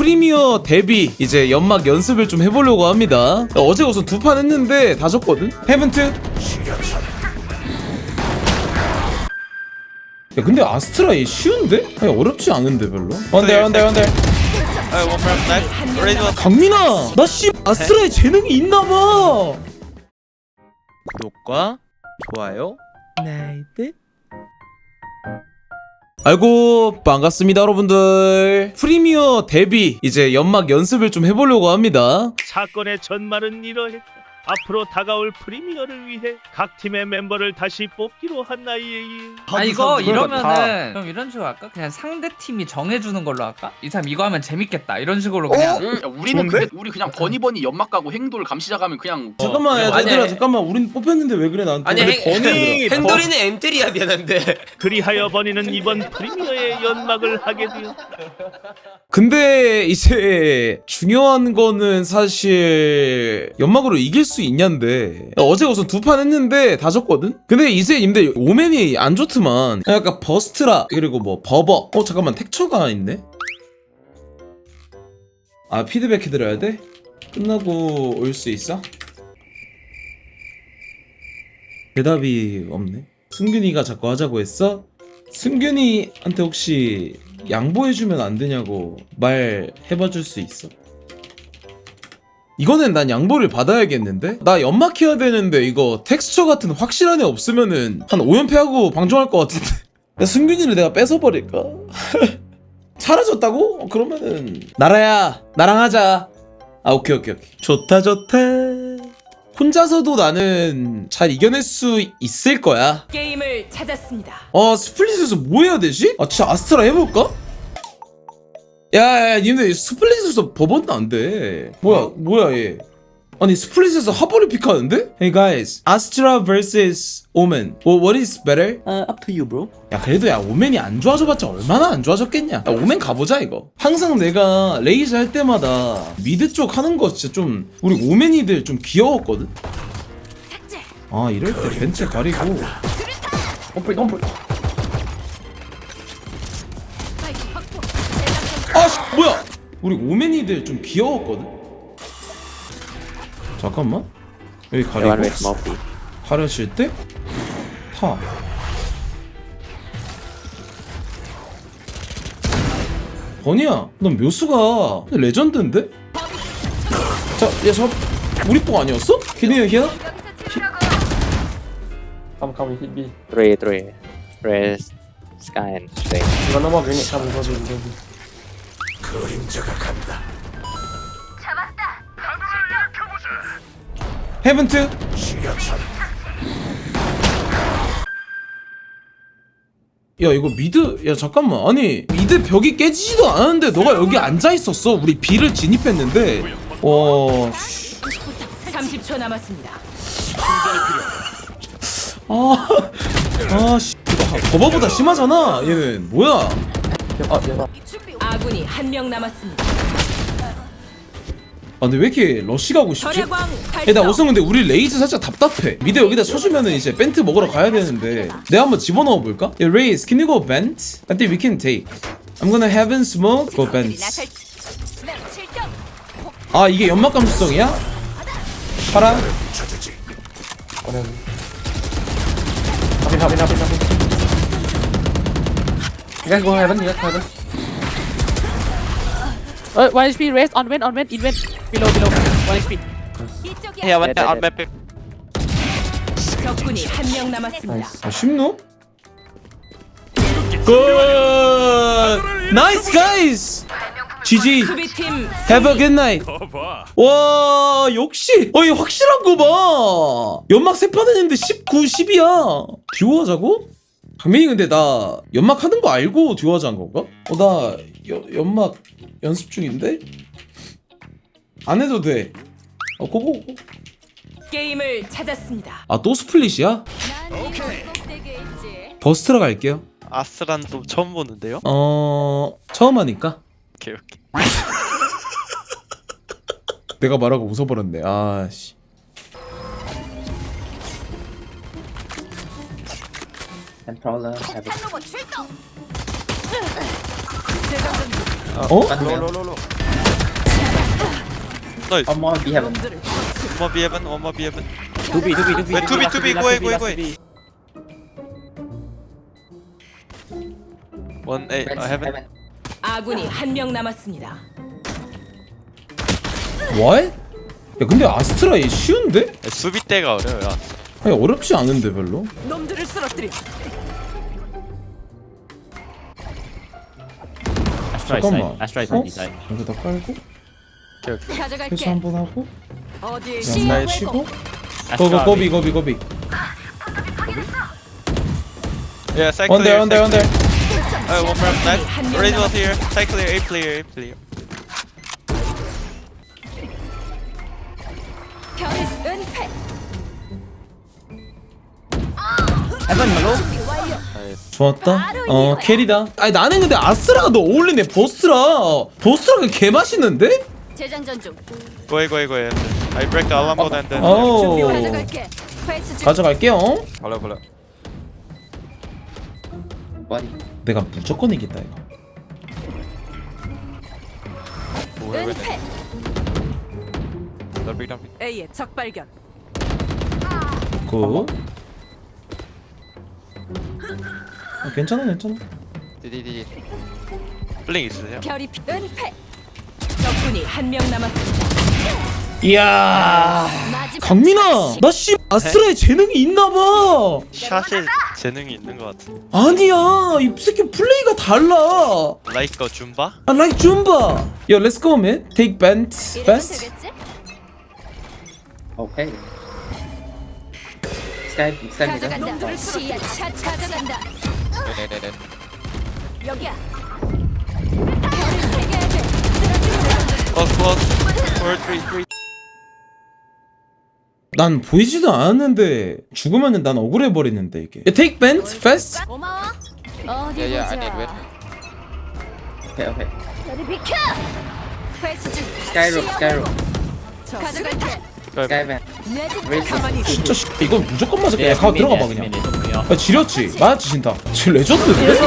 프리미어 데뷔 이제 연막 연습을 좀 해보려고 합니다. 어제 우선 두 판 했는데 다 졌거든. 헤븐트. 야 근데 아스트라 얘 쉬운데? 아니 어렵지 않은데 별로. 원대 원대 원대. 강민아, 나씨 아스트라에 재능이 있나봐. 구독과 좋아요. 나이트. 아이고 반갑습니다 여러분들. 프리미어 데뷔. 이제 연막 연습을 좀 해보려고 합니다. 사건의 전말은 이러했다. 앞으로 다가올 프리미어를 위해 각 팀의 멤버를 다시 뽑기로 한 나이에 아 이거 이러면은 그럼 이런 식으로 할까? 그냥 상대 팀이 정해주는 걸로 할까? 이 사람 이거 하면 재밌겠다. 이런 식으로 그냥 야, 우리는 근데? 우리 그냥 버니버니 연막 가고 행돌 감시자 가면 그냥 잠깐만 야 아니, 얘들아 아니. 잠깐만. 우린 뽑혔는데 왜 그래 나한테? 아니 행, 버니 행돌이는 엠들이야 미안한데. 그리하여 버니는 이번 프리미어의 연막을 하게 되었다. 근데 이제 중요한 거는 사실 연막으로 이길 수 있냐인데 어제 우선 두 판 했는데 다 졌거든? 근데 이제 님들 오맨이 안 좋더만 약간 버스트라 그리고 뭐 버버 어 잠깐만 텍처가 있네? 아 피드백 해드려야 돼? 끝나고 올 수 있어? 대답이 없네 승균이가 자꾸 하자고 했어? 승균이한테 혹시 양보해주면 안 되냐고 말 해봐줄 수 있어? 이거는 난 양보를 받아야겠는데? 나 연막해야 되는데 이거 텍스처 같은 확실한 애 없으면은 한 5연패하고 방종할 것 같은데 야, 승균이를 내가 뺏어버릴까? 사라졌다고? 어, 그러면은 나라야 나랑 하자 아 오케이 오케이 오케이 좋다 좋다 혼자서도 나는 잘 이겨낼 수 있을 거야 게임을 찾았습니다. 아 스플릿에서 뭐 해야 되지? 아 진짜 아스트라 해볼까? 야야 님들 스플릿에서 버번도 안돼. 뭐야 뭐야 얘? 아니 스플릿에서 하버를 픽하는데? Hey guys. Astra vs Omen. Well, What is better? Uh, up to you, bro. 야 그래도 야 오맨이 안 좋아져봤자 얼마나 안 좋아졌겠냐? 야 오맨 가보자 이거. 항상 내가 레이즈 할 때마다 미드 쪽 하는 거 진짜 좀 우리 오맨이들 좀 귀여웠거든? 아 이럴 때 벤츠 가리고. don't break. 우리 오맨이들 좀 귀여웠거든 잠깐만 여기 가리고 가려질 때 타. 버니야, 넌 묘수가 레전드인데? 자, 야, 저 우리 뽕 아니었어? 기네요, 히야? Come, come, hit B. Three, three. Press sky and straight. You got no more grenade. Come, go B, go B. 헤븐트. 야 이거 미드 야 잠깐만 아니 미드 벽이 깨지지도 않았는데 너가 여기 앉아 있었어 우리 B를 진입했는데 어 30초 남았습니다. 아, 아, 씨, 버버보다 심하잖아. 얘는 뭐야? Get up. 아군이 한 명 남았습니다. 아, 근데 왜 이렇게 러쉬 가고 싶지? 절야광 야, 나 근데 우리 레이즈 살짝 답답해. 미드 여기다 쳐주면은 이제 벤트 먹으러 가야 되는데 내가 한번 집어넣어 볼까? 야, 레이즈, can you go bent? I think we can take. I'm gonna heaven smoke, go bent. 아, 이게 연막 감수성이야? 파라? You guys go heaven, you guys go heaven. Uh, 1 HP raise on vent on vent in vent below below 1 HP Yeah, one on map. 적군이 한 명 남았습니다. 아, 쉽노? 굿! 나이스 가이스! GG! 수비팀 Have a good night. 와 역시 어이 확실한 거 봐. 연막 세판 했는데 19, 10이야. 듀오 하자고? 강민이 근데 나 연막 하는 거 알고 듀오 하자는 건가? 어나 연막 연습 중인데? 안 해도 돼. 어 고고. 게임을 찾았습니다. 아 또 스플릿이야? 버스트라 갈게요. 아스란도 처음 보는데요. 어 처음 하니까. 오케이 오케이. 내가 말하고 웃어버렸네. 아 씨. And prowler, heaven. 어? 나이스 One more B heaven. 원머 비 헤븐 원머 비 헤븐 두비 두비 두비 왜 투비 투비 고해 고해 고해 원 에이 아 헤븐 heaven. 아군이 한 명 남았습니다. What? 야 근데 아스트라 얘 쉬운데? 수비 때가 어려워요 아니 어렵지 않은데 별로 놈들을 쓰러뜨려. 잠깐만 어? 여기다 깔고 가져갈게. 회수 한번 하고 어디에 양말 치고 거거 거비 거비 거비 Yeah, side 원대 clear. 원대 side 원대 clear. Uh, one more 한 nice. 명 Raise was 남았- here. Side clear. A clear. A clear. 별의 은폐. 좋았다 어 캐리다 아니 나는 근데 아스라가 더 어울리네 버스라 버스라가 개 맛있는데? 재장전 중. Go ahead, go ahead, go ahead. I break the alarm mode and then. 어 가져갈게. 회수 중. 가져갈게요 Follow, follow. One. 내가 무조건 이긴다 이거 Go ahead, 은폐. Don't break, don't break. A의 적 발견. 굿 어, 괜찮아 괜찮아 디디디. 블링 있으세요? 별이 피- 은폐. 적군이 한 명 남았습니다. 이야 마지막 강민아. 나 씨 아스라에 재능이 있나봐 샷에 재능이 있는 것 같은. 아니야 이 새끼 플레이가 달라 Like 거 줌바? I like Zumba Yo let's go man Take bent 이러면 fast 되겠지? Okay. Sky, sky middle. 가져간다. 시야 샷 가져간다. 네네네. 여기야. 별을 새겨야 돼. 쓰러뜨려. Close, close. Four, three, three. 난 보이지도 않았는데 죽으면은 난 억울해 버리는데 이게 yeah, Take bent fast 고마워. 어디 Yeah, yeah, I need 보자. 비켜. 중. Skyrock, 시야 Skyrock. 왜곡. 가져갈게. 있어. 진짜 씨, 이건 무조건 맞아 그냥 가 들어가 봐 그냥 아 지렸지 진짜 쟤 레전드인데?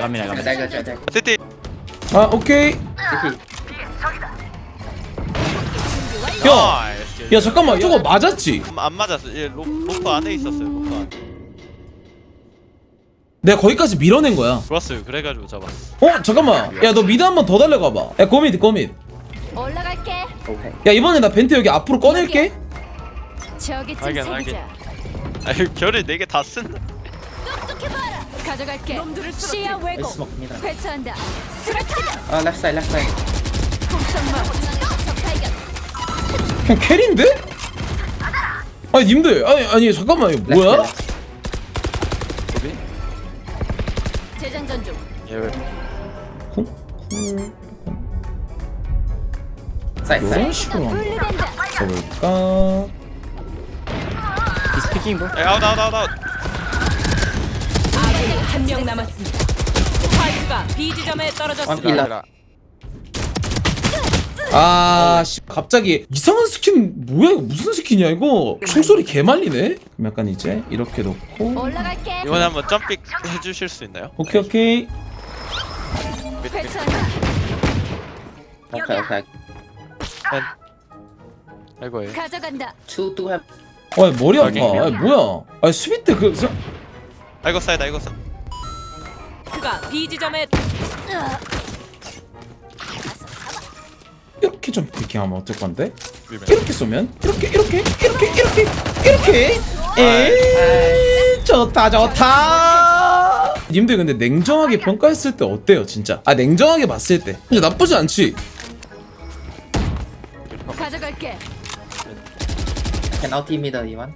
한명 남았습니다. 아 오케이. 야! 야 잠깐만 저거 맞았지? 안- 안 맞았어. 얘 로, 로프 안에 있었어요. 로프 안에. 내가 거기까지 밀어낸 거야 좋았어요. 그래가지고 잡았어. 어 잠깐만 야 너 미드 한 번 더 달려가봐 야 고미드 고미드 올라갈게. 야 이번에 나 벤트 여기 앞으로 꺼낼게 저기 좀 알겠, 새기자. 아유 결을 네개다 쓴다. 똑똑해봐라. 가져갈게. 시야 왜곡. middle. 회수한다. side, left side. 공성만. 적발견. 그냥 캐리인데? 아니 님들 아니 아니 잠깐만 이거 뭐야? 이런. 식으로. 가볼까? 에 아웃 아웃 아웃 아웃. 아군이 한 명 남았습니다. 스파이크가 B 지점에 One 떨어졌습니다. pillar. 아, 씨, 갑자기 이상한 스킨 뭐야 이거 무슨 스킨이야 이거? 총소리 개 말리네. 그럼 약간 이제 이렇게 놓고 올라갈게. 이번에 한번 점픽 해주실 수 있나요? 오케이 오케이. 회수한다. Okay, okay. 아이고 예. 가져간다. Two, two have. 아 머리 아파. 아 뭐야? 아 수비 때그 아이고 사이드 아이고 사이드. 그가 B 지점에 이렇게 좀 피킹하면 어떨 건데? 이렇게 쏘면 이렇게 이렇게 이렇게 이렇게 이렇게. 에 좋다 좋다. 님들 근데 냉정하게 평가했을 때 어때요 진짜? 아 냉정하게 봤을 때 근데 나쁘지 않지? 가져갈게. Out team middle, you want?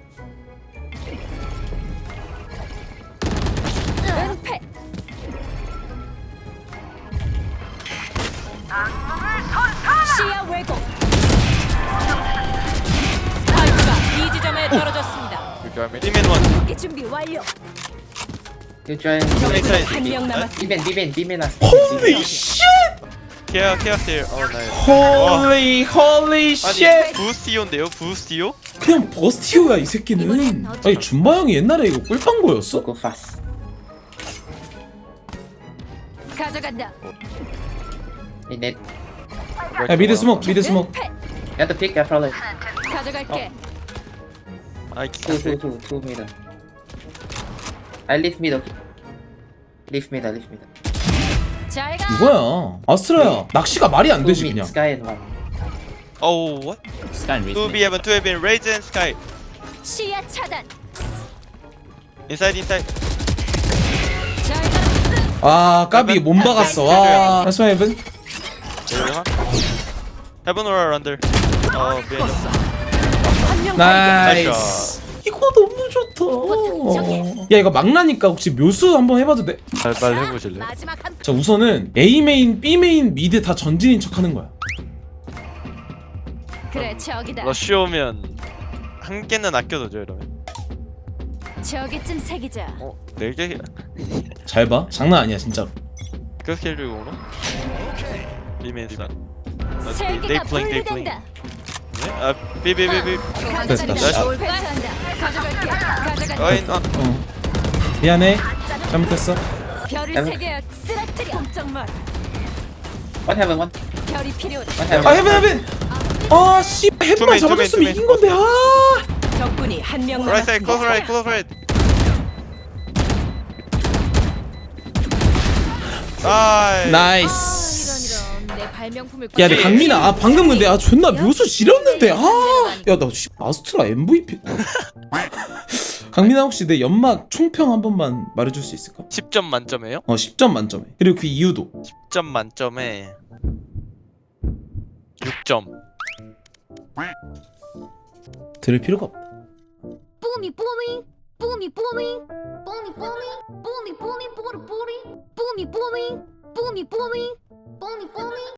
은폐. 시야 왜곡. 스파이크가 B 지점에 떨어졌습니다. 리맨 원. 준비 완료. Inside. 한명 남았습니다. B-man, B-man, B-man. us. Holy shit! 케어 케어 딜. 어 나이스. 홀리 홀리 쉣 아니 부스티오인데요 부스티오? 그냥 버스티오야 이 새끼는 아니 준바 형이 옛날에 이거? Go fast. 가져간다. It. 야 미드 스모크 미드 스모크 Get the pick, carefully. 가져갈게. 아이 two, two, two middle. I leave middle. Leave middle, leave middle. 잘 가. 이거야 아스트라야 낚시가 말이 안 되지 mid, 그냥 sky and one. Oh what? Sky with Two me. B heaven, two heaven, raise and sky. 시야 차단. Inside inside. 잘 가. 아 까비 못 박았어 와 해븐 Heaven. Heaven or under? 어 미안. 한 명 나이스 이거 너무 좋다 야 이거 막나니까 혹시 묘수 한번 해봐도 돼? 발발 해보실래요? 마지막 한 자 우선은 A 메인, B 메인, 미드 다 전진인 척하는 거야 그래 저기다. 러쉬 오면 한 개는 아껴두죠 이러면. 저기쯤 새기자. 어? 네 개? 잘 봐. 장난 아니야 진짜로. 그렇게 해주고 오나? 비메이스나. 세 they 개가 playing, they playing. 분리된다. 네? 아 비비비비. 됐다. 가져간다. 회수한다. 가져갈게. 어인 어. 어. 미안해. 잘못했어. 별을 세개 쓰러뜨려. 정말 One heaven, one. 별이 필요해. One heaven. 아 헤븐 헤븐. 아 씨, 헤븐만 투맨, 잡아줬으면 투맨, 이긴 건데 아. 적군이 한 명 Right side, close 남았습니다. right, close right. 아이. 나이스. 발명품을 야, 근데 강민아, 아 방금 근데 아 존나 묘수 지렸는데 아. 야, 나 씨, 아스트라 MVP. 강민아 혹시 내 연막 총평 한 번만 말해줄 수 있을까? 10점 만점에요? 어, 10점 만점에. 그리고 그 이유도. 10점 만점에 6점. 들을 필요가 없다. 뿜이 뿜이 뿜이 뿜이 뿜이 뿜이 뿜이 뿜이 뿜이 뿜이 뿜이 뿜이 뿜이 뿜이 뿜이 뿜이